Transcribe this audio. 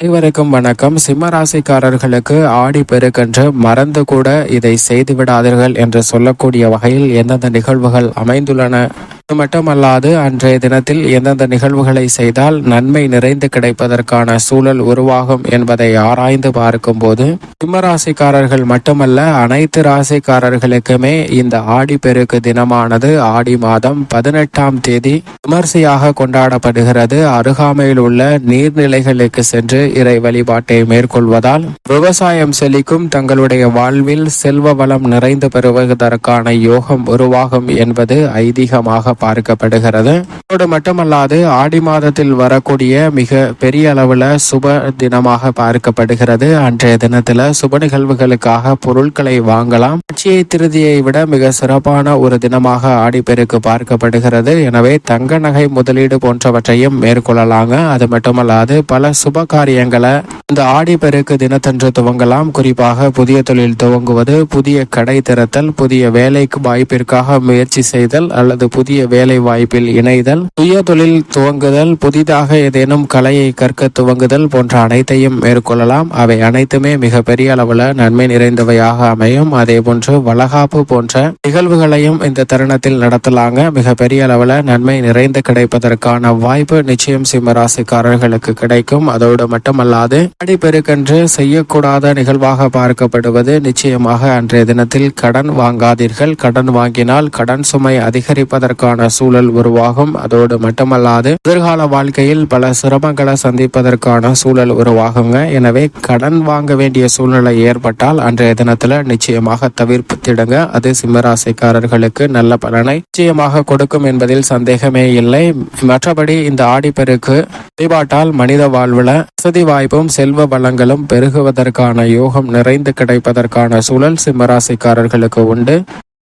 அனைவருக்கும் வணக்கம். சிம்ம ராசிக்காரர்களுக்கு ஆடி பெருக்கென்று மறந்து கூட இதை செய்து விடாதீர்கள் என்று சொல்லக்கூடிய வகையில் எந்தெந்த நிகழ்வுகள் அமைந்துள்ளன? அது மட்டுமல்லாது அன்றைய தினத்தில் எந்தெந்த நிகழ்வுகளை செய்தால் நன்மை நிறைந்து கிடைப்பதற்கான சூழல் உருவாகும் என்பதை ஆராய்ந்து பார்க்கும்போது போது சிம்மராசிக்காரர்கள் மட்டுமல்ல அனைத்து ராசிக்காரர்களுக்குமே இந்த ஆடி பெருக்கு தினமானது ஆடி மாதம் பதினெட்டாம் தேதி விமர்சையாக கொண்டாடப்படுகிறது. அருகாமையில் உள்ள நீர்நிலைகளுக்கு சென்று இறை வழிபாட்டை மேற்கொள்வதால் விவசாயம் செழிக்கும் தங்களுடைய வாழ்வில் செல்வ வளம் நிறைந்து பெறுவதற்கான யோகம் உருவாகும் என்பது ஐதீகமாக பார்க்கப்படுகிறது. அதோடு மட்டுமல்லாது ஆடி மாதத்தில் வரக்கூடிய மிக பெரிய அளவுல சுப தினமாக பார்க்கப்படுகிறது. அன்றைய தினத்தில் சுப நிகழ்வுகளுக்காக பொருட்களை வாங்கலாம். அட்சய திருதியை விட மிக சிறப்பான ஒரு தினமாக ஆடிப்பெருக்கு பார்க்கப்படுகிறது. எனவே தங்க நகை முதலீடு போன்றவற்றையும் மேற்கொள்ளலாங்க. அது மட்டுமல்லாது பல சுப காரியங்களை இந்த ஆடிப்பெருக்கு தினத்தன்று துவங்கலாம். குறிப்பாக புதிய தொழில் துவங்குவது புதிய கடை திறத்தல் புதிய வேலைக்கு வாய்ப்பிற்காக முயற்சி செய்தல் அல்லது புதிய வேலை வாய்ப்பில் இணைதல் சுய தொழில் துவங்குதல் புதிதாக ஏதேனும் கலையை கற்க துவங்குதல் போன்ற அனைத்தையும் மேற்கொள்ளலாம். அவை அனைத்துமே மிக பெரிய அளவுல நன்மை நிறைந்தவையாக அமையும். அதே போன்று வளகாப்பு போன்ற நிகழ்வுகளையும் இந்த தருணத்தில் நடத்தலாங்க. மிக பெரிய அளவுல நன்மை நிறைந்து கிடைப்பதற்கான வாய்ப்பு நிச்சயம் சிம்மராசிக்காரர்களுக்கு கிடைக்கும். அதோடு மட்டுமல்லாது அடிப்பெருக்கென்று செய்யக்கூடாத நிகழ்வாக பார்க்கப்படுவது நிச்சயமாக அன்றைய தினத்தில் கடன் வாங்காதீர்கள். கடன் வாங்கினால் கடன் சுமை அதிகரிப்பதற்கான சூழல் உருவாகும். அதோடு மட்டுமல்லாது எதிர்கால வாழ்க்கையில் பல சிரமங்களை சந்திப்பதற்கான சூழல் உருவாகுங்க. எனவே கடன் வாங்க வேண்டிய சூழ்நிலை ஏற்பட்டால் அன்றைய தினத்துல நிச்சயமாக தவிர்த்திடுங்க அது சிம்மராசிக்காரர்களுக்கு நல்ல பலனை நிச்சயமாக கொடுக்கும் என்பதில் சந்தேகமே இல்லை. மற்றபடி இந்த ஆடிப்பெருக்கு வழிபாட்டால் மனித வாழ்வுல வசதி வாய்ப்பும் செல்வ வளங்களும் பெருகுவதற்கான யோகம் நிறைந்து கிடைப்பதற்கான சூழல் சிம்மராசிக்காரர்களுக்கு உண்டு.